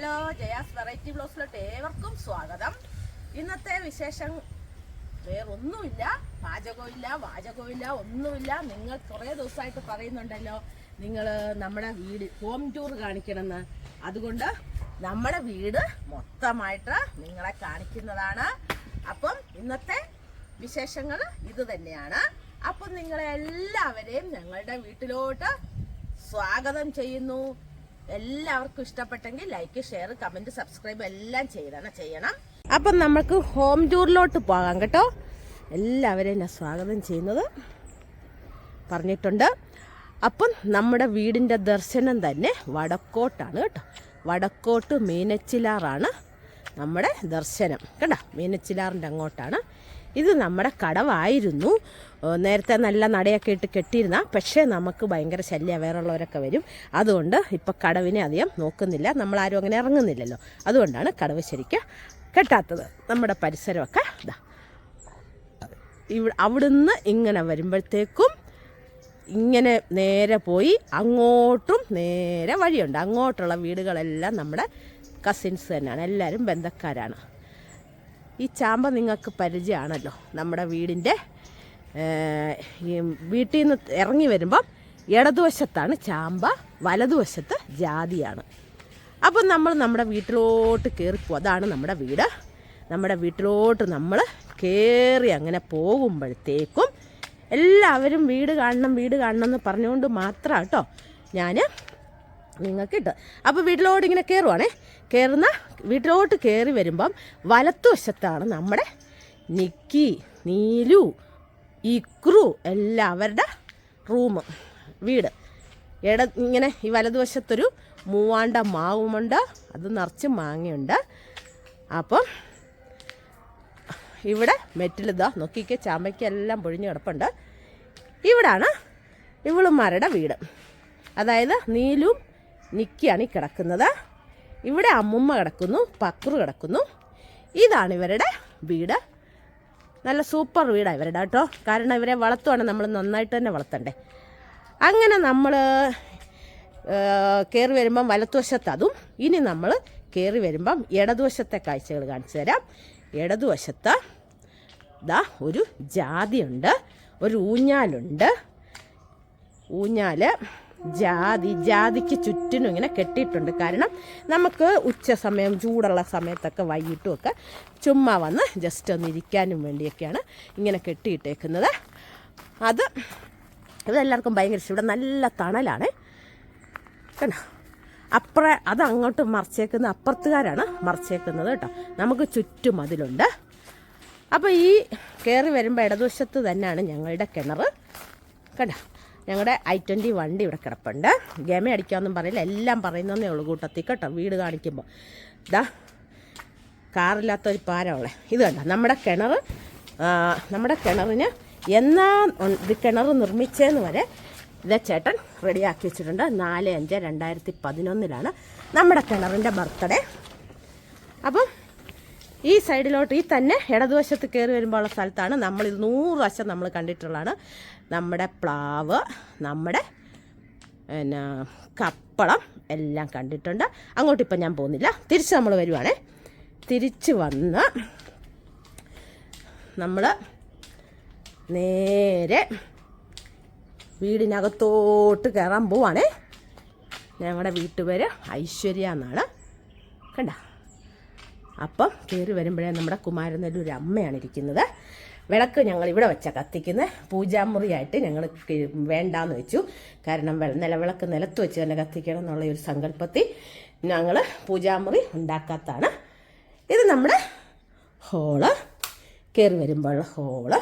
Hello Jaya's variety ബ്ലോസിലോട്ട് ഏവർക്കും സ്വാഗതം. ഇന്നത്തെ വിശേഷം വേറൊന്നുമില്ല. പാചകമില്ല ഇല്ല ഒന്നുമില്ല. നിങ്ങൾ കുറേ ദിവസമായിട്ട് പറയുന്നുണ്ടല്ലോ നിങ്ങൾ നമ്മുടെ വീട് ഹോം ടൂർ കാണിക്കണമെന്ന്. അതുകൊണ്ട് നമ്മുടെ വീട് മൊത്തമായിട്ട് നിങ്ങളെ കാണിക്കുന്നതാണ്. അപ്പം ഇന്നത്തെ വിശേഷങ്ങൾ ഇത് തന്നെയാണ്. അപ്പം നിങ്ങളെ എല്ലാവരെയും ഞങ്ങളുടെ വീട്ടിലോട്ട് സ്വാഗതം ചെയ്യുന്നു. എല്ലാവർക്കും ഇഷ്ടപ്പെട്ടെങ്കിൽ ലൈക്ക് ഷെയർ കമന്റ് സബ്സ്ക്രൈബ് എല്ലാം ചെയ്യണം ചെയ്യണം. അപ്പം നമുക്ക് ഹോം ടൂറിലോട്ട് പോകാം കേട്ടോ. എല്ലാവരെയും ഞാൻ സ്വാഗതം ചെയ്യുന്നത് പറഞ്ഞിട്ടുണ്ട്. അപ്പം നമ്മുടെ വീടിന്റെ ദർശനം തന്നെ വടക്കോട്ടാണ് കേട്ടോ. വടക്കോട്ട് മീനച്ചിലാറാണ് നമ്മുടെ ദർശനം. കേട്ടോ മീനച്ചിലാറിന്റെ അങ്ങോട്ടാണ്. ഇത് നമ്മുടെ കടവായിരുന്നു. നേരത്തെ നല്ല നടയൊക്കെ ഇട്ട് കെട്ടിയിരുന്ന പക്ഷേ നമുക്ക് ഭയങ്കര ശല്യം വേറുള്ളവരൊക്കെ വരും. അതുകൊണ്ട് ഇപ്പം കടവിനെ അധികം നോക്കുന്നില്ല. നമ്മളാരും അങ്ങനെ ഇറങ്ങുന്നില്ലല്ലോ. അതുകൊണ്ടാണ് കടവ് ശരിക്കും കെട്ടാത്തത്. നമ്മുടെ പരിസരമൊക്കെ ഇതാ ഇവ അവിടുന്ന് ഇങ്ങനെ വരുമ്പോഴത്തേക്കും ഇങ്ങനെ നേരെ പോയി അങ്ങോട്ടും നേരെ വഴിയുണ്ട്. അങ്ങോട്ടുള്ള വീടുകളെല്ലാം നമ്മുടെ കസിൻസ് തന്നെയാണ്. എല്ലാവരും ബന്ധക്കാരാണ്. ഈ ചാമ്പ നിങ്ങൾക്ക് പരിചയമാണല്ലോ നമ്മുടെ വീടിന്റെ ഈ വീട്ടിൽ നിന്ന് ഇറങ്ങി വരുമ്പം ഇടതുവശത്താണ് ചാമ്പ വലതുവശത്ത് ജാതിയാണ്. അപ്പം നമ്മൾ നമ്മുടെ വീട്ടിലോട്ട് കയറിപ്പോ അതാണ് നമ്മുടെ വീട്. നമ്മുടെ വീട്ടിലോട്ട് നമ്മൾ കയറി അങ്ങനെ പോകുമ്പോഴത്തേക്കും എല്ലാവരും വീട് കാണണം വീട് കാണണം എന്ന് പറഞ്ഞുകൊണ്ട് മാത്രമാണ് കേട്ടോ ഞാൻ നിങ്ങൾക്ക് ഇട്ട് അപ്പോൾ വീട്ടിലോട്ട് ഇങ്ങനെ കയറുവാണേ കയറുന്ന വീട്ടിലോട്ട് കയറി വരുമ്പം വലത്തുവശത്താണ് നമ്മുടെ നിക്കി നീലു ഇക്രു എല്ലാവരുടെ റൂം വീട്. ഇട ഇങ്ങനെ ഈ വലതുവശത്തൊരു മൂവാണ്ട മാവുമുണ്ട് അത് നിറച്ച് മാങ്ങയുണ്ട്. അപ്പം ഇവിടെ മെറ്റിലിതാ നോക്കിക്ക് ചാമ്പയ്ക്കെല്ലാം പൊഴിഞ്ഞ് കിടപ്പുണ്ട്. ഇവിടാണ് ഇവളുമാരുടെ വീട്. അതായത് നീലും നിക്കിയാണ് ഈ കിടക്കുന്നത്. ഇവിടെ അമ്മുമ്മ കിടക്കുന്നു പക്രു കിടക്കുന്നു. ഇതാണ് ഇവരുടെ വീട്. നല്ല സൂപ്പർ വീടാണ് ഇവരുടെ കേട്ടോ. കാരണം ഇവരെ വളർത്തുവാണ് നമ്മൾ നന്നായിട്ട് തന്നെ വളർത്തണ്ടേ. അങ്ങനെ നമ്മൾ കയറി വരുമ്പം വലത്തുവശത്ത് അതും ഇനി നമ്മൾ കയറി വരുമ്പം ഇടതുവശത്തെ കാഴ്ചകൾ കാണിച്ചു തരാം. ഇടതുവശത്ത് ദാ ഒരു ജാതിയുണ്ട് ഒരു ഊഞ്ഞാലുണ്ട്. ഊഞ്ഞാൽ ജാതി ജാതിക്ക് ചുറ്റിനും ഇങ്ങനെ കെട്ടിയിട്ടുണ്ട്. കാരണം നമുക്ക് ഉച്ച സമയം ചൂടുള്ള സമയത്തൊക്കെ വൈകിട്ടും ഒക്കെ ചുമ്മാ വന്ന് ജസ്റ്റ് ഒന്ന് ഇരിക്കാനും വേണ്ടിയൊക്കെയാണ് ഇങ്ങനെ കെട്ടിയിട്ടേക്കുന്നത്. അത് ഇതെല്ലാവർക്കും ഭയങ്കര ഇഷ്ടം. ഇവിടെ നല്ല തണലാണ്. കണ്ടോ? അപ്പുറ അത് അങ്ങോട്ട് മറിച്ചേക്കുന്ന അപ്പുറത്തുകാരാണ് മറിച്ചേക്കുന്നത് കേട്ടോ. നമുക്ക് ചുറ്റും അതിലുണ്ട്. അപ്പോൾ ഈ കയറി വരുമ്പോൾ ഇടതുവശത്ത് തന്നെയാണ് ഞങ്ങളുടെ കിണർ കണ്ടോ? ഞങ്ങളുടെ ഐ ട്വന്റി വണ്ടി ഇവിടെ കിടപ്പുണ്ട്. ഗമ അടിക്കാമെന്നും പറയില്ല. എല്ലാം പറയുന്നതേ ഉള്ളൂ കൂട്ടത്തിൽ കേട്ടോ. വീട് കാണിക്കുമ്പോൾ ഇതാ കാറില്ലാത്തൊരു പാരമുള്ളേ ഇത് കണ്ടോ? നമ്മുടെ കിണർ നമ്മുടെ കിണറിന് എന്നാ ഇത് കിണർ നിർമ്മിച്ചതെന്ന് വരെ ഇതേ ചേട്ടൻ റെഡിയാക്കി വെച്ചിട്ടുണ്ട്. നാല് അഞ്ച് രണ്ടായിരത്തി പതിനൊന്നിലാണ് നമ്മുടെ കിണറിന്റെ ബർത്ത്ഡേ. അപ്പം ഈ സൈഡിലോട്ട് ഈ തന്നെ ഇടതുവശത്ത് കയറി വരുമ്പോഴുള്ള സ്ഥലത്താണ് നമ്മൾ ഇത് നൂറ് വശം നമ്മൾ കണ്ടിട്ടുള്ളതാണ്. നമ്മുടെ പ്ലാവ് നമ്മുടെ പിന്നെ കപ്പളം എല്ലാം കണ്ടിട്ടുണ്ട്. അങ്ങോട്ട് ഇപ്പം ഞാൻ പോകുന്നില്ല. തിരിച്ച് നമ്മൾ വരുവാണേ. തിരിച്ച് വന്ന് നമ്മൾ നേരെ വീടിനകത്തോട്ട് കയറാൻ പോവാണേ. ഞങ്ങളുടെ വീട്ടുപേര് ഐശ്വര്യ എന്നാണ്. കണ്ട? അപ്പം കയറി വരുമ്പോഴേ നമ്മുടെ കുമാരനെല്ലൂർ അമ്മയാണ് ഇരിക്കുന്നത്. വിളക്ക് ഞങ്ങൾ ഇവിടെ വെച്ചാൽ കത്തിക്കുന്നത് പൂജാമുറിയായിട്ട് ഞങ്ങൾ വേണ്ടാന്ന് വെച്ചു. കാരണം നിലവിളക്ക് നിലത്ത് വെച്ച് തന്നെ കത്തിക്കണം എന്നുള്ള ഒരു സങ്കല്പത്തിൽ ഞങ്ങൾ പൂജാമുറി ഉണ്ടാക്കാത്താണ്. ഇത് നമ്മുടെ ഹോൾ. കയറി വരുമ്പോഴുള്ള ഹോൾ.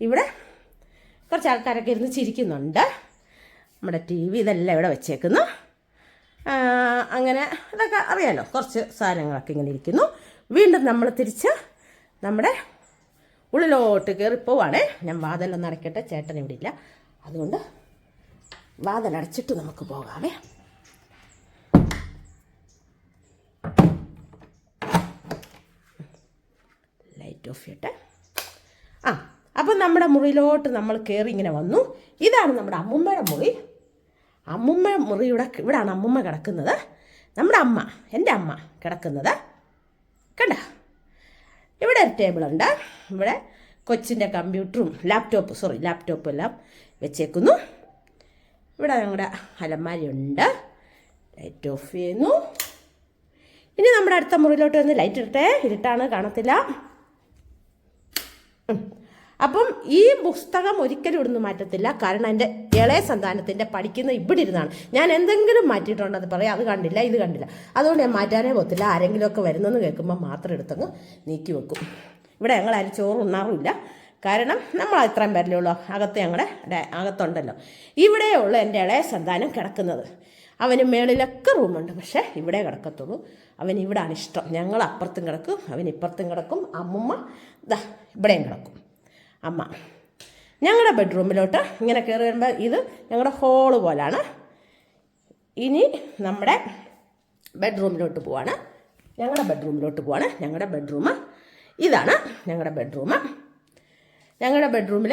ഇവിടെ കുറച്ച് ആൾക്കാരൊക്കെ ഇരുന്ന് ചിരിക്കുന്നുണ്ട്. നമ്മുടെ ടി വി ഇതെല്ലാം ഇവിടെ വെച്ചേക്കുന്നു. അങ്ങനെ ഇതൊക്കെ അറിയാലോ. കുറച്ച് സാധനങ്ങളൊക്കെ ഇങ്ങനെ ഇരിക്കുന്നു. വീണ്ടും നമ്മൾ തിരിച്ച് നമ്മുടെ ഉള്ളിലോട്ട് പോവാണേ. ഞാൻ വാതിലൊന്ന് അടയ്ക്കട്ടെ ചേട്ടൻ ഇവിടെ ഇല്ല. അതുകൊണ്ട് വാതിലടച്ചിട്ട് നമുക്ക് പോകാമേ ലൈറ്റ് ഓഫ് ചെയ്യട്ടെ. ആ അപ്പം നമ്മുടെ മുറിയിലോട്ട് നമ്മൾ കയറി ഇങ്ങനെ വന്നു. ഇതാണ് നമ്മുടെ അമ്മുമ്മയുടെ മുറി. അമ്മുമ്മ മുറി ഇവിടെ ഇവിടാണ് അമ്മുമ്മ കിടക്കുന്നത്. നമ്മുടെ അമ്മ എന്റെ അമ്മ കിടക്കുന്നത്. കണ്ട? ഇവിടെ ഒരു ടേബിളുണ്ട് ഇവിടെ കൊച്ചിന്റെ കമ്പ്യൂട്ടറും ലാപ്ടോപ്പ് സോറി ലാപ്ടോപ്പ് എല്ലാം വെച്ചേക്കുന്നു. ഇവിടെ ഞങ്ങളുടെ അലമാരിയുണ്ട്. ലൈറ്റ് ഓഫ് ചെയ്യുന്നു. ഇനി നമ്മുടെ അടുത്ത മുറിയിലോട്ട് വന്ന് ലൈറ്റ് ഇട്ടേ ഇരുട്ടാണ് കാണത്തില്ല. അപ്പം ഈ പുസ്തകം ഒരിക്കലും ഇവിടുന്ന് മാറ്റത്തില്ല. കാരണം എന്റെ ഇളയ സന്താനത്തിന്റെ പഠിക്കുന്ന ഇവിടെ ഇരുന്നാണ്. ഞാൻ എന്തെങ്കിലും മാറ്റിയിട്ടുണ്ടോ അത് പറയാം. അത് കണ്ടില്ല ഇത് കണ്ടില്ല. അതുകൊണ്ട് ഞാൻ മാറ്റാനേ പോകത്തില്ല. ആരെങ്കിലുമൊക്കെ വരുന്നെന്ന് കേൾക്കുമ്പോൾ മാത്രം എടുത്തങ്ങ് നീക്കി വെക്കും. ഇവിടെ ഞങ്ങൾ ആരും ചോറ് ഉണ്ണാറുമില്ല കാരണം നമ്മൾ ഇത്രയും പേരല്ലേ ഉള്ളൂ. അകത്ത് ഞങ്ങളുടെ അകത്തുണ്ടല്ലോ. ഇവിടെയുള്ള എന്റെ ഇളയ സന്താനം കിടക്കുന്നത്. അവന് മേളിലൊക്കെ റൂമുണ്ട്. പക്ഷേ ഇവിടെ കിടക്കത്തുള്ളൂ. അവൻ ഇവിടാണ് ഇഷ്ടം. ഞങ്ങൾ അപ്പുറത്തും കിടക്കും അവൻ ഇപ്പുറത്തും കിടക്കും അമ്മുമ്മ ദാ ഇവിടെയും കിടക്കും. അമ്മ. ഞങ്ങളുടെ ബെഡ്റൂമിലോട്ട് ഇങ്ങനെ കയറി വരുമ്പോൾ ഇത് ഞങ്ങളുടെ ഹോൾ പോലാണ്. ഇനി നമ്മുടെ ബെഡ്റൂമിലോട്ട് പോവാണ്. ഞങ്ങളുടെ ബെഡ്റൂമിലോട്ട് പോവാണ്. ഞങ്ങളുടെ ബെഡ്റൂം ഇതാണ് ഞങ്ങളുടെ ബെഡ്റൂം ഞങ്ങളുടെ ബെഡ്റൂമിൽ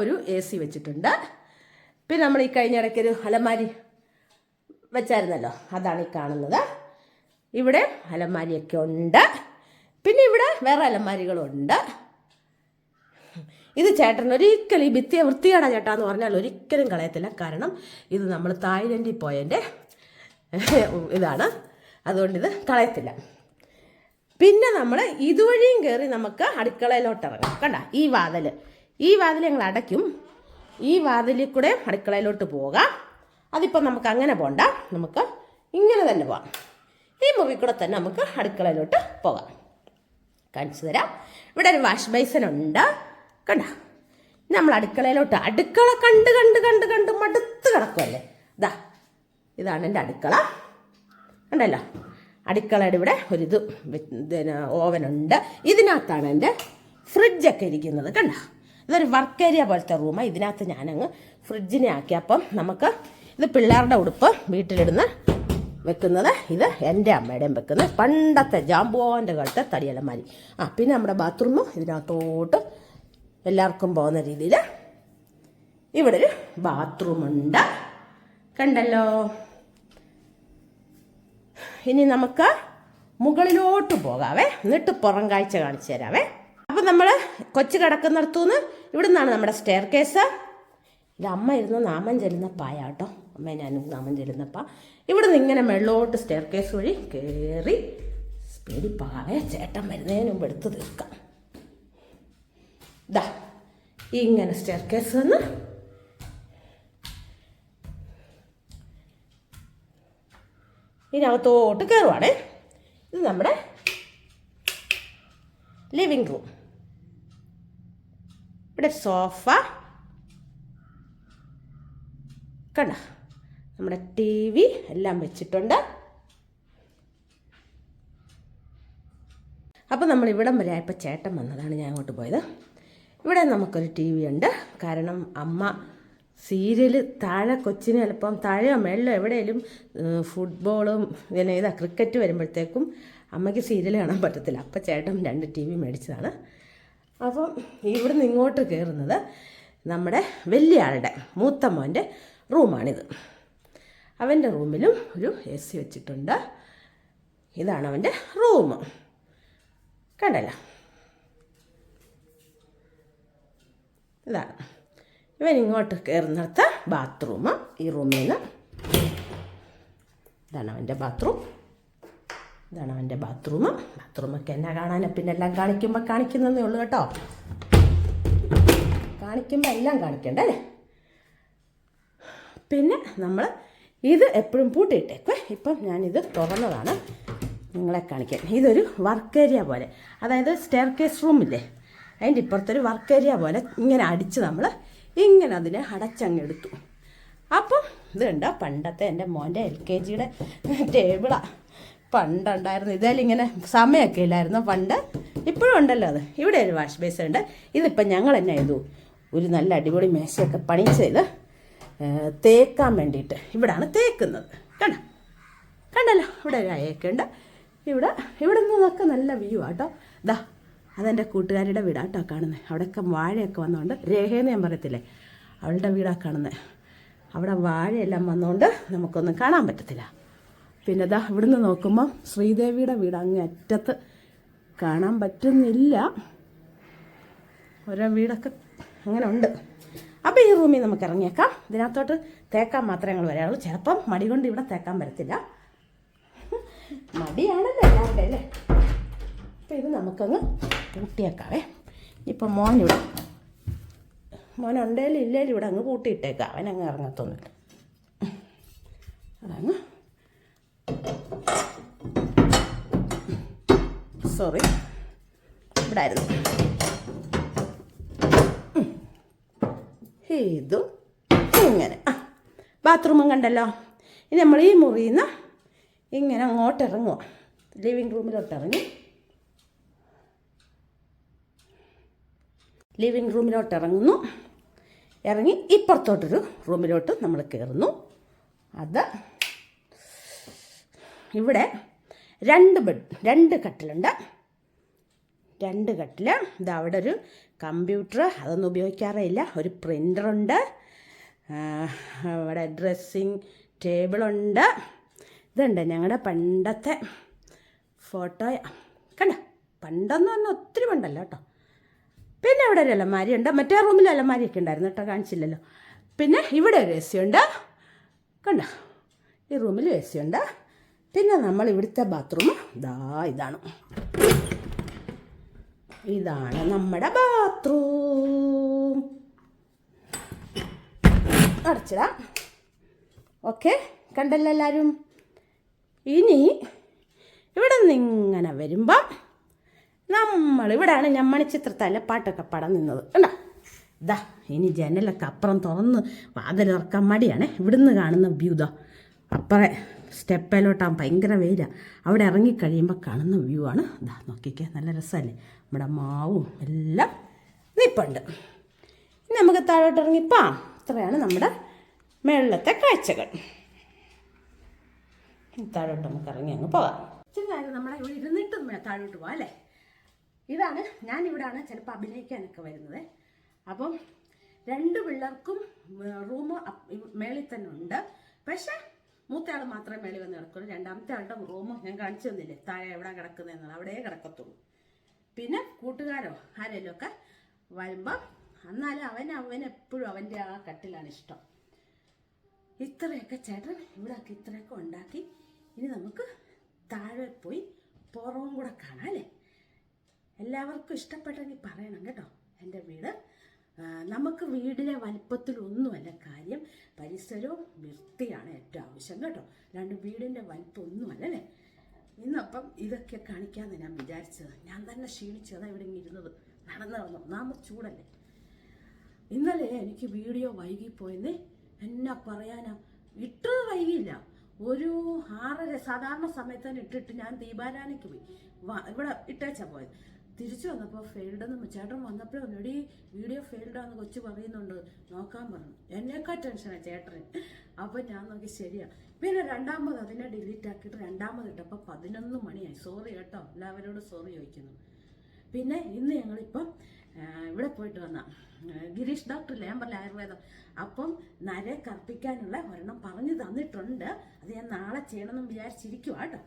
ഒരു എ സി വെച്ചിട്ടുണ്ട്. പിന്നെ നമ്മൾ ഈ കഴിഞ്ഞ ഇടയ്ക്കൊരു അലമാരി വെച്ചായിരുന്നല്ലോ. അതാണ് ഈ കാണുന്നത്. ഇവിടെ അലമാരിയൊക്കെ ഉണ്ട്. പിന്നെ ഇവിടെ വേറെ അലമാരികളുണ്ട്. ഇത് ചേട്ടൻ ഒരിക്കലും ഈ ഭിത്തിയെ വൃത്തികേടാ ചേട്ടാ എന്ന് പറഞ്ഞാൽ ഒരിക്കലും കളയത്തില്ല. കാരണം ഇത് നമ്മൾ തായ്ലൻഡിൽ പോയതിന്റെ ഇതാണ്. അതുകൊണ്ട് ഇത് കളയത്തില്ല. പിന്നെ നമ്മൾ ഇതുവഴിയും കയറി നമുക്ക് അടുക്കളയിലോട്ട് ഇറങ്ങാം. കണ്ട ഈ വാതിൽ ഈ വാതിൽ ഞങ്ങൾ അടയ്ക്കും. ഈ വാതിലിൽ കൂടെ അടുക്കളയിലോട്ട് പോകാം. അതിപ്പോൾ നമുക്ക് അങ്ങനെ പോണ്ട. നമുക്ക് ഇങ്ങനെ തന്നെ പോകാം. ഈ മുറി കൂടെ തന്നെ നമുക്ക് അടുക്കളയിലോട്ട് പോകാം. കാണിച്ചു തരാം. ഇവിടെ ഒരു വാഷ് ബേസിൻ ഉണ്ട്. കണ്ട? നമ്മൾ അടുക്കളയിലോട്ട് അടുക്കള കണ്ട് കണ്ട് കണ്ട് കണ്ട് മടുത്ത് കിടക്കുമല്ലേ ഇതാ ഇതാണ് എന്റെ അടുക്കള. ഉണ്ടല്ലോ അടുക്കളയുടെ ഇവിടെ ഒരിത് പിന്നെ ഓവനുണ്ട്. ഇതിനകത്താണ് എന്റെ ഫ്രിഡ്ജൊക്കെ ഇരിക്കുന്നത്. കണ്ട? ഇതൊരു വർക്ക് ഏരിയ പോലത്തെ റൂമാണ്. ഇതിനകത്ത് ഞാനങ്ങ് ഫ്രിഡ്ജിനെ ആക്കി. അപ്പം നമുക്ക് ഇത് പിള്ളേരുടെ ഉടുപ്പ് വീട്ടിലിടുന്ന വെക്കുന്നത് ഇത് എന്റെ അമ്മയുടെയും വെക്കുന്നത്. പണ്ടത്തെ ജാമ്പുവാന്റെ കാലത്തെ തടിയലമാരി. ആ പിന്നെ നമ്മുടെ ബാത്റൂമും ഇതിനകത്തോട്ട് എല്ലാവർക്കും പോകുന്ന രീതിയിൽ ഇവിടെ ഒരു ബാത്റൂമുണ്ട്. കണ്ടല്ലോ? ഇനി നമുക്ക് മുകളിലോട്ട് പോകാവേ. എന്നിട്ട് പുറം കാഴ്ച കാണിച്ചു തരാവേ. അപ്പം നമ്മൾ കൊച്ചു കിടക്കുന്നിടത്തുനിന്ന് ഇവിടെ നിന്നാണ് നമ്മുടെ സ്റ്റെയർ കേസ് ഇത് അമ്മ ഇരുന്ന് നാമം ചെല്ലുന്ന പായ കേട്ടോ. അമ്മ ഞാനും നാമം ചെല്ലുന്നപ്പ ഇവിടെ നിന്ന് ഇങ്ങനെ മെള്ളോട്ട് സ്റ്റെയർ കേസ് വഴി കയറി സ്പീഡിൽ പാവേ ചേട്ടൻ വരുന്നതിന് മുമ്പ് എടുത്ത് തീർക്കാം. ഇതാ ഇങ്ങനെ സ്റ്റെയർ കേസ് വന്ന് ഇതിനകത്തോട്ട് കയറുവാണേ ഇത് നമ്മുടെ ലിവിംഗ് റൂം ഇവിടെ സോഫ കണ്ട? നമ്മുടെ ടി വി എല്ലാം വെച്ചിട്ടുണ്ട്. അപ്പോൾ നമ്മൾ ഇവിടം വരെ ആയപ്പോൾ ചേട്ടൻ വന്നതാണ് ഞാൻ അങ്ങോട്ട് പോയത്. ഇവിടെ നമുക്കൊരു ടി വി ഉണ്ട്. കാരണം അമ്മ സീരിയൽ താഴെ കൊച്ചിന് ചിലപ്പം താഴെയോ മേളിലോ എവിടെയെങ്കിലും ഫുട്ബോളും ഇങ്ങനെ ഇതാ ക്രിക്കറ്റ് വരുമ്പോഴത്തേക്കും അമ്മയ്ക്ക് സീരിയൽ കാണാൻ പറ്റത്തില്ല. അപ്പം ചേട്ടൻ രണ്ട് ടി വി മേടിച്ചതാണ്. അപ്പം ഇവിടുന്ന് ഇങ്ങോട്ട് കയറുന്നത് നമ്മുടെ വലിയ ആളുടെ മൂത്ത മോന്റെ റൂമാണിത്. അവന്റെ റൂമിലും ഒരു എ സി വെച്ചിട്ടുണ്ട്. ഇതാണ് അവന്റെ റൂം. കണ്ടല്ലോ? ഇതാണ് ഇവൻ ഇങ്ങോട്ട് കയറുന്നിടത്ത് ബാത്റൂം ഈ റൂമിൽ നിന്ന് ഇതാണ് അവന്റെ ബാത്റൂം ഇതാണ് അവന്റെ ബാത്റൂം ബാത്റൂമൊക്കെ എന്നാ കാണാൻ പിന്നെ എല്ലാം കാണിക്കുമ്പോൾ കാണിക്കുന്നതേ ഉള്ളൂ കേട്ടോ. കാണിക്കുമ്പോൾ എല്ലാം കാണിക്കണ്ടേ പിന്നെ നമ്മൾ ഇത് എപ്പോഴും പൂട്ടിയിട്ടേക്കേ ഇപ്പം ഞാനിത് തുറന്നതാണ് നിങ്ങളെ കാണിക്കാൻ. ഇതൊരു വർക്ക് ഏരിയ പോലെ. അതായത് സ്റ്റെയർ കേസ് റൂമില്ലേ അതിന്റെ ഇപ്പുറത്തൊരു വർക്ക് ഏരിയ പോലെ ഇങ്ങനെ അടിച്ച് നമ്മൾ ഇങ്ങനെ അതിനെ അടച്ചങ്ങെടുത്തു. അപ്പം ഇത് കണ്ടോ? പണ്ടത്തെ എന്റെ മോന്റെ എൽ കെ ജിയുടെ ടേബിളാണ് പണ്ടുണ്ടായിരുന്നു. ഇതേലും ഇങ്ങനെ സമയമൊക്കെ ഇല്ലായിരുന്നു. പണ്ട് ഇപ്പോഴും ഉണ്ടല്ലോ അത്. ഇവിടെ ഒരു വാഷ് ബേസ് ഉണ്ട്. ഇതിപ്പം ഞങ്ങൾ തന്നെ ചെയ്തു? ഒരു നല്ല അടിപൊളി മേശയൊക്കെ പണി ചെയ്ത് തേക്കാൻ വേണ്ടിയിട്ട് ഇവിടാണ് തേക്കുന്നത്. കണ്ടോ? കണ്ടല്ലോ? ഇവിടെ ഒരു അയക്കുണ്ട് ഇവിടെ ഇവിടെ നിന്നൊക്കെ നല്ല വ്യൂ ആട്ടോ ദാ അതെന്റെ കൂട്ടുകാരിയുടെ വീടാട്ടോ കാണുന്നത് അവിടെയൊക്കെ വാഴയൊക്കെ വന്നുകൊണ്ട് രേഖയെന്ന് ഞാൻ പറയത്തില്ലേ? അവളുടെ വീടാണ് കാണുന്നത് അവിടെ വാഴയെല്ലാം വന്നുകൊണ്ട് നമുക്കൊന്നും കാണാൻ പറ്റത്തില്ല. പിന്നെ ദാ ഇവിടുന്ന് നോക്കുമ്പോൾ ശ്രീദേവിയുടെ വീട് അങ്ങേ അറ്റത്ത് കാണാൻ പറ്റുന്നില്ല. ഓരോ വീടൊക്കെ അങ്ങനെ ഉണ്ട്. അപ്പോൾ ഈ റൂമിൽ നമുക്ക് ഇറങ്ങിയേക്കാം. ഇതിനകത്തോട്ട് തേക്കാൻ മാത്രമേ ഞങ്ങൾ വരാറുള്ളൂ. ചിലപ്പം മടി കൊണ്ട് ഇവിടെ തേക്കാൻ വരത്തില്ല. മടിയാണല്ലോ എല്ലാവരുടെ അല്ലേ? അപ്പോൾ ഇത് നമുക്കങ്ങ് കൂട്ടിയേക്കാവേ. ഇപ്പം മോനിവിടെ മോൻ ഉണ്ടേലും ഇല്ലേലും ഇവിടെ അങ്ങ് പൂട്ടിയിട്ടേക്കാം അവനങ്ങ് ഇറങ്ങത്തൊന്നുമില്ല അതങ്ങ് സോറി ഇവിടെ ആയിരുന്നു. ഇതും ഇങ്ങനെ. ആ ബാത്റൂമും കണ്ടല്ലോ. ഇനി നമ്മൾ ഈ മുറിയിൽ നിന്ന് ഇങ്ങനെ അങ്ങോട്ട് ഇറങ്ങുക ലിവിങ് റൂമിലോട്ട് ഇറങ്ങി. ലിവിങ് റൂമിലോട്ട് ഇറങ്ങുന്നു ഇറങ്ങി ഇപ്പുറത്തോട്ടൊരു റൂമിലോട്ട് നമ്മൾ കയറുന്നു. അത് ഇവിടെ രണ്ട് ബെഡ് രണ്ട് കട്ടിലുണ്ട്. രണ്ട് കട്ടിൽ ഇത് അവിടെ ഒരു കമ്പ്യൂട്ടർ അതൊന്നും ഉപയോഗിക്കാറേയില്ല ഒരു പ്രിന്ററുണ്ട് അവിടെ ഡ്രസ്സിങ് ടേബിളുണ്ട്. ഇതുണ്ട് ഞങ്ങളുടെ പണ്ടത്തെ ഫോട്ടോ. കണ്ട? പണ്ടെന്ന് പറഞ്ഞാൽ ഒത്തിരി പണ്ടല്ല കേട്ടോ. പിന്നെ ഇവിടെ ഒരു അലമാരി ഉണ്ട് മറ്റേ റൂമിൽ അലമാരിയൊക്കെ ഉണ്ടായിരുന്നു കേട്ടോ കാണിച്ചില്ലല്ലോ. പിന്നെ ഇവിടെ ഒരു എ സി ഉണ്ട്. കണ്ടോ? ഈ റൂമിൽ എ സി ഉണ്ട്. പിന്നെ നമ്മൾ ഇവിടുത്തെ ബാത്റൂം ഇതാ ഇതാണ്. ഇതാണ് നമ്മുടെ ബാത്റൂം. അടച്ചിടാം. ഓക്കെ കണ്ടല്ലോ എല്ലാവരും ഇനി ഇവിടെ നിന്ന് ഇങ്ങനെ വരുമ്പം നമ്മൾ ഇവിടെയാണ് ഞാൻ മണിച്ചിത്രത്തല്ല പാട്ടൊക്കെ പടം നിന്നത്. കണ്ടോ? ദാ ഇനി ജനലൊക്കെ അപ്പുറം തുറന്ന് വാതിലിറക്കാൻ മടിയാണേ. ഇവിടുന്ന് കാണുന്ന വ്യൂ ദാ അപ്പറേ സ്റ്റെപ്പിലോട്ടാകും ഭയങ്കര വെയിലാണ് അവിടെ ഇറങ്ങിക്കഴിയുമ്പോൾ കാണുന്ന വ്യൂ ആണ്. ദാ നോക്കിക്കേ നല്ല രസമല്ലേ? നമ്മുടെ മാവും എല്ലാം നിപ്പുണ്ട്. ഇനി നമുക്ക് താഴോട്ട് ഇറങ്ങിപ്പാ ഇത്രയാണ് നമ്മുടെ മേളിലത്തെ കാഴ്ചകൾ. താഴോട്ട് നമുക്ക് ഇറങ്ങി അങ്ങ് പോകാം. നേരം നമ്മളെ ഇവിടെ ഇരുന്നിട്ട് താഴോട്ട് പോകാം അല്ലേ? ഇതാണ് ഞാൻ ഇവിടാണ് ചിലപ്പോൾ അഭിനയിക്കാനൊക്കെ വരുന്നത്. അപ്പം രണ്ട് പിള്ളേർക്കും റൂം മേളിൽ തന്നെ ഉണ്ട്. പക്ഷേ മൂത്തയാൾ മാത്രമേ മേളിൽ വന്ന് കിടക്കുള്ളൂ. രണ്ടാമത്തെ ആളുടെ റൂം ഞാൻ കാണിച്ചു തന്നില്ലേ? താഴെ എവിടെ കിടക്കുന്നതെന്നാണ് അവിടെ കിടക്കത്തുള്ളൂ. പിന്നെ കൂട്ടുകാരോ ആരെങ്കിലും ഒക്കെ വരുമ്പം എന്നാലും അവൻ അവൻ എപ്പോഴും അവന്റെ ആ കട്ടിലാണ് ഇഷ്ടം. ഇത്രയൊക്കെ ചേട്ടൻ ഇവിടെയൊക്കെ ഇത്രയൊക്കെ ഉണ്ടാക്കി. ഇനി നമുക്ക് താഴെ പോയി പുറവും കൂടെ കാണാം അല്ലേ? എല്ലാവർക്കും ഇഷ്ടപ്പെട്ടെങ്കിൽ പറയണം കേട്ടോ. എന്റെ വീട് നമുക്ക് വീടിലെ വലിപ്പത്തിലൊന്നുമല്ല. കാര്യം പരിസരവും വൃത്തിയാണ് ഏറ്റവും ആവശ്യം കേട്ടോ. അല്ലാണ്ട് വീടിന്റെ വലിപ്പം ഒന്നുമല്ല അല്ലേ? ഇന്നപ്പം ഇതൊക്കെ കാണിക്കാമെന്ന് ഞാൻ വിചാരിച്ചത്. ഞാൻ തന്നെ ക്ഷീണിച്ചതാണ് ഇവിടെ ഇരുന്നത്. നടന്നു വന്നു ഒന്നാമത് ചൂടല്ലേ? ഇന്നലെ എനിക്ക് വീഡിയോ വൈകി വൈകിപ്പോയെന്ന് എന്നാ പറയാനാ? ഇട്ടത് വൈകിയില്ല. ഒരു ആറര സാധാരണ സമയത്ത് തന്നെ ഇട്ടിട്ട് ഞാൻ ദീപാരാധനയ്ക്ക് പോയി. ഇവിടെ ഇട്ടേച്ചാ പോയത്. തിരിച്ചു വന്നപ്പോൾ ഫെയിൽഡെന്ന് ചേട്ടൻ വന്നപ്പോഴേ ഒന്നടി വീഡിയോ ഫെയിൽഡാന്ന് കൊച്ചു പറയുന്നുണ്ട്. നോക്കാൻ പറഞ്ഞു. എന്നേക്കാൾ ടെൻഷനാണ് ചേട്ടന്. അപ്പം ഞാൻ നോക്കി ശരിയാ. പിന്നെ രണ്ടാമത് അതിനെ ഡിലീറ്റ് ആക്കിയിട്ട് രണ്ടാമത് ഇട്ടപ്പോൾ പതിനൊന്ന് മണിയായി. സോറി കേട്ടോ എല്ലാവരോടും സോറി ചോദിക്കുന്നു. പിന്നെ ഇന്ന് ഞങ്ങളിപ്പം ഇവിടെ പോയിട്ട് വന്ന ഗിരീഷ് ഡോക്ടർ പറഞ്ഞ ആയുർവേദം. അപ്പം നര കർപ്പിക്കാനുള്ള ഒരെണ്ണം പറഞ്ഞു തന്നിട്ടുണ്ട്. അത് ഞാൻ നാളെ ചെയ്യണമെന്ന് വിചാരിച്ചിരിക്കുവാട്ടോ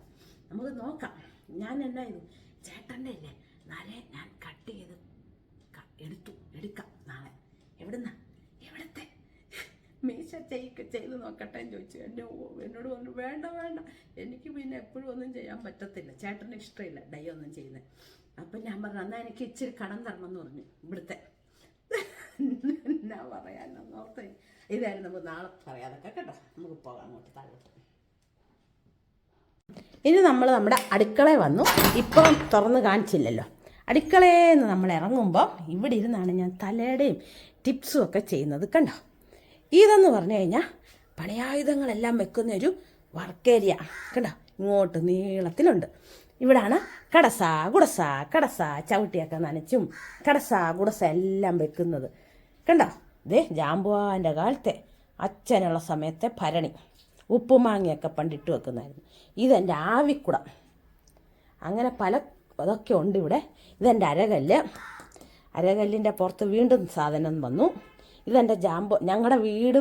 നമുക്ക് നോക്കാം. ഞാൻ എന്നാ ചെയ്തു? ചേട്ടന്റെ ഇല്ലേ? നരെ ഞാൻ കട്ട് ചെയ്ത് എടുത്തു. എടുക്കാം നാളെ. എവിടുന്ന? എവിടത്തെ? മീശ ചെയ്ക്ക് ചെയ്ത് നോക്കട്ടെ എന്ന് ചോദിച്ചു. എന്നെ എന്നോട് പറഞ്ഞു വേണ്ട വേണ്ട. എനിക്ക് പിന്നെ എപ്പോഴും ഒന്നും ചെയ്യാൻ പറ്റത്തില്ല. ചേട്ടന് ഇഷ്ടമില്ല ഡൈ ഒന്നും ചെയ്യുന്നത് അപ്പം ഞാൻ പറഞ്ഞു എന്നാൽ എനിക്ക് ഇച്ചിരി കടം തരണം എന്ന് പറഞ്ഞു. ഇവിടുത്തെ. എന്നാ പറയാനെന്ന് ഓർത്ത് ഇതായിരുന്നു നാളെ പറയാതൊക്കെ കേട്ടോ. നമുക്ക് പോകാം അങ്ങോട്ട് താഴോട്ട്. ഇനി നമ്മൾ നമ്മുടെ അടുക്കള വന്നു. ഇപ്പം തുറന്ന് കാണിച്ചില്ലല്ലോ. അടുക്കളയിൽ നിന്ന് നമ്മൾ ഇറങ്ങുമ്പോൾ ഇവിടെ ഇരുന്നാണ് ഞാൻ തലയുടെയും ടിപ്സും ഒക്കെ ചെയ്യുന്നത് കണ്ടോ? ഇതെന്ന് പറഞ്ഞു കഴിഞ്ഞാൽ പണിയായുധങ്ങളെല്ലാം വെക്കുന്ന ഒരു വർക്ക് ഏരിയ കണ്ടോ? ഇങ്ങോട്ട് നീളത്തിലുണ്ട്. ഇവിടാണ് കടസ കുടസ കടസ ചവിട്ടിയൊക്കെ നനച്ചും കടസ ഗുടസ എല്ലാം വെക്കുന്നത്. കണ്ടോ? ഇതേ ജാമ്പുവാന്റെ കാലത്തെ അച്ഛനുള്ള സമയത്തെ ഭരണി. ഉപ്പുമാങ്ങയൊക്കെ പണ്ടിട്ട് വെക്കുന്നതായിരുന്നു. ഇതെന്റെ ആവിക്കുടം. അങ്ങനെ പല അതൊക്കെ ഉണ്ട് ഇവിടെ. ഇതെന്റെ അരകല്ല്. അരകല്ലിന്റെ പുറത്ത് വീണ്ടും സാധനം വന്നു. ഇതെന്റെ ജാമ്പോ. ഞങ്ങളുടെ വീട്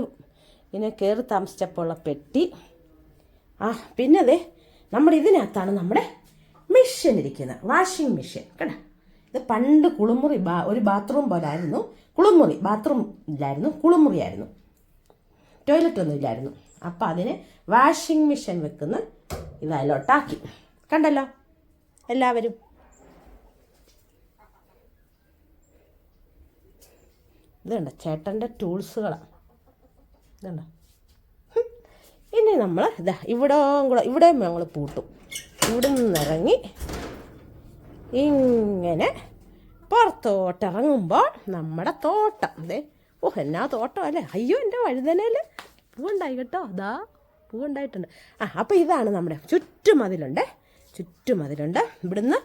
ഇങ്ങനെ കയറി താമസിച്ചപ്പോൾ ഉള്ള പെട്ടി. ആ പിന്നെ അതെ നമ്മുടെ ഇതിനകത്താണ് നമ്മുടെ മെഷീൻ ഇരിക്കുന്നത്. വാഷിംഗ് മെഷീൻ കേട്ടോ ഇത് പണ്ട് കുളിമുറി ബാ ഒരു ബാത്റൂം പോലെ ആയിരുന്നു കുളിമുറി ബാത്റൂം ഇല്ലായിരുന്നു. കുളിമുറിയായിരുന്നു. ടോയ്ലറ്റ് ഒന്നും ഇല്ലായിരുന്നു. അപ്പം അതിന് വാഷിംഗ് മെഷീൻ വെക്കുന്ന ഇതായാലോട്ടാക്കി കണ്ടല്ലോ? എല്ലാവരും. ഇതുണ്ട് ചേട്ടന്റെ ടൂൾസുകളാണ് ഇതുണ്ട് ഇനി നമ്മൾ ഇതാ ഇവിടെ കൂടെ ഇവിടെയും ഞങ്ങൾ പൂട്ടും. ഇവിടെ നിന്ന് ഇറങ്ങി ഇങ്ങനെ പുറത്തോട്ടിറങ്ങുമ്പോൾ നമ്മുടെ തോട്ടം. അതെ ഓ എന്നാ തോട്ടം അല്ലേ? അയ്യോ എന്റെ വഴുതനയിൽ പൂവുണ്ടായി കേട്ടോ. അതാ പൂവുണ്ടായിട്ടുണ്ട്. ആ അപ്പോൾ ഇതാണ് നമ്മുടെ ചുറ്റുമതിലുണ്ട്. ചുറ്റുമതിലുണ്ട്. ഇവിടുന്ന്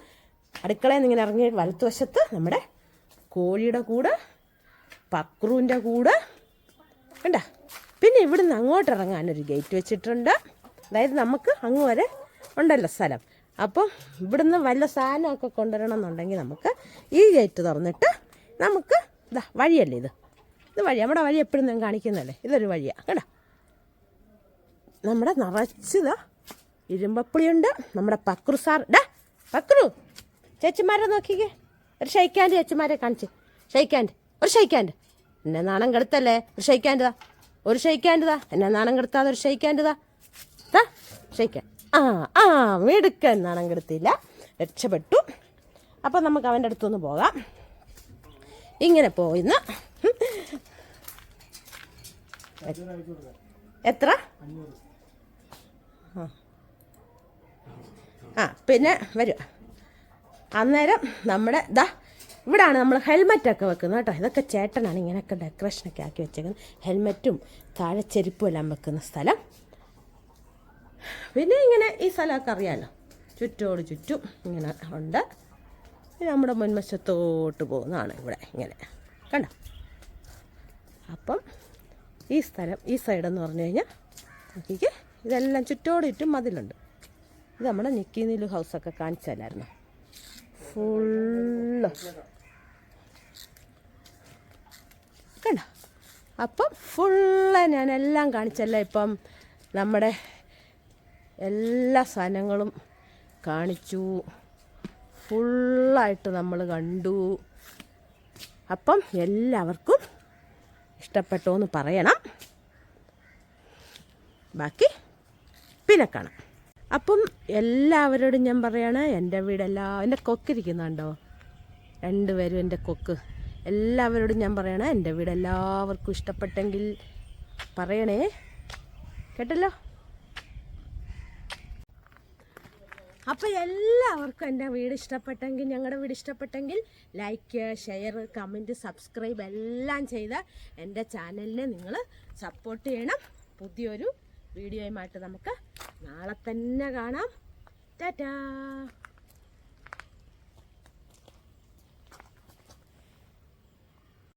അടുക്കളയിൽ നിന്ന് ഇങ്ങനെ ഇറങ്ങി വലത്തുവശത്ത് നമ്മുടെ കോഴിയുടെ കൂട് പക്രുവിന്റെ കൂട് കണ്ട? പിന്നെ ഇവിടുന്ന് അങ്ങോട്ട് ഇറങ്ങാനൊരു ഗേറ്റ് വെച്ചിട്ടുണ്ട്. അതായത് നമുക്ക് അങ്ങ് വരെ ഉണ്ടല്ലോ സ്ഥലം. അപ്പം ഇവിടുന്ന് വല്ല സാധനമൊക്കെ കൊണ്ടുവരണം എന്നുണ്ടെങ്കിൽ നമുക്ക് ഈ ഗേറ്റ് തുറന്നിട്ട് നമുക്ക് ഇതാ വഴിയല്ലേ ഇത്? ഇത് വഴി. നമ്മുടെ വഴി എപ്പോഴും ഞാൻ കാണിക്കുന്നതല്ലേ? ഇതൊരു വഴിയാണ് കേട്ടോ നമ്മുടെ നിറച്ചതാ ഇരുമ്പപ്പുളിയുണ്ട് നമ്മുടെ പക്രു സാർ. ഡാ പക്രു ചേച്ചിമാരെ നോക്കിക്കേ. ഒരു ഷൈക്കാന്റെ ചേച്ചിമാരെ കാണിച്ച്. ഷൈക്കാന്റെ ഒരു ഷൈക്കാന്റെ എന്നെ നാണം കെടുത്തല്ലേ? ഒരു ഷൈക്കാന്റെതാ ഒരു ഷൈക്കാന്റെതാ എന്നെ നാണം കെടുത്താതെ ഒരു ഷൈക്കാന്റെതാ താ. ഷൈക്കാൻ ആ ആ മിടുക്കൻ നാണം കെടുത്തില്ല രക്ഷപ്പെട്ടു. അപ്പം നമുക്ക് അവന്റെ അടുത്തൊന്ന് പോകാം. ഇങ്ങനെ പോയിന്ന്. എത്ര? ആ. ആ പിന്നെ വരുക അന്നേരം നമ്മുടെ ദാ ഇവിടാണ് നമ്മൾ ഹെൽമെറ്റൊക്കെ വെക്കുന്നത് കേട്ടോ. ഇതൊക്കെ ചേട്ടനാണ് ഇങ്ങനെയൊക്കെ ഡെക്കറേഷനൊക്കെ ആക്കി വെച്ചേക്കുന്നത്. ഹെൽമെറ്റും താഴെ ചെരുപ്പും എല്ലാം വെക്കുന്ന സ്ഥലം. പിന്നെ ഇങ്ങനെ ഈ സ്ഥലമൊക്കെ അറിയാമല്ലോ ചുറ്റോട് ചുറ്റും ഇങ്ങനെ ഉണ്ട്. നമ്മുടെ മുൻവശത്തോട്ട് പോകുന്നതാണ് ഇവിടെ ഇങ്ങനെ. കണ്ടോ? അപ്പം ഈ സ്ഥലം ഈ സൈഡെന്ന് പറഞ്ഞു കഴിഞ്ഞാൽ നോക്കിക്ക്. ഇതെല്ലാം ചുറ്റോട് ചുറ്റും മതിലുണ്ട് ഇത് നമ്മുടെ നിക്കി നീലു ഹൗസൊക്കെ കാണിച്ചാലായിരുന്നു ഫുള്ള്. കണ്ടോ? അപ്പം ഫുള്ള് ഞാനെല്ലാം കാണിച്ചല്ല ഇപ്പം നമ്മുടെ എല്ലാ സാധനങ്ങളും കാണിച്ചു. ഫുള്ളായിട്ട് നമ്മൾ കണ്ടു. അപ്പം എല്ലാവർക്കും ഇഷ്ടപ്പെട്ടോ എന്ന് പറയണം. ബാക്കി പിന്നെ കാണാം. അപ്പം എല്ലാവരോടും ഞാൻ പറയണേ എന്റെ വീടെല്ലാം എന്റെ കൊക്കിരിക്കുന്നുണ്ടോ രണ്ടുപേരും എന്റെ കൊക്ക്. എല്ലാവരോടും ഞാൻ പറയണേ എന്റെ വീട് എല്ലാവർക്കും ഇഷ്ടപ്പെട്ടെങ്കിൽ പറയണേ. കേട്ടല്ലോ? അപ്പോൾ എല്ലാവർക്കും എന്റെ വീട് ഇഷ്ടപ്പെട്ടെങ്കിൽ ഞങ്ങളുടെ വീട് ഇഷ്ടപ്പെട്ടെങ്കിൽ ലൈക്ക് ഷെയർ കമന്റ് സബ്സ്ക്രൈബ് എല്ലാം ചെയ്ത് എന്റെ ചാനലിനെ നിങ്ങൾ സപ്പോർട്ട് ചെയ്യണം. പുതിയൊരു വീഡിയോയുമായിട്ട് നമുക്ക് നാളെ തന്നെ കാണാം. ടാറ്റാ.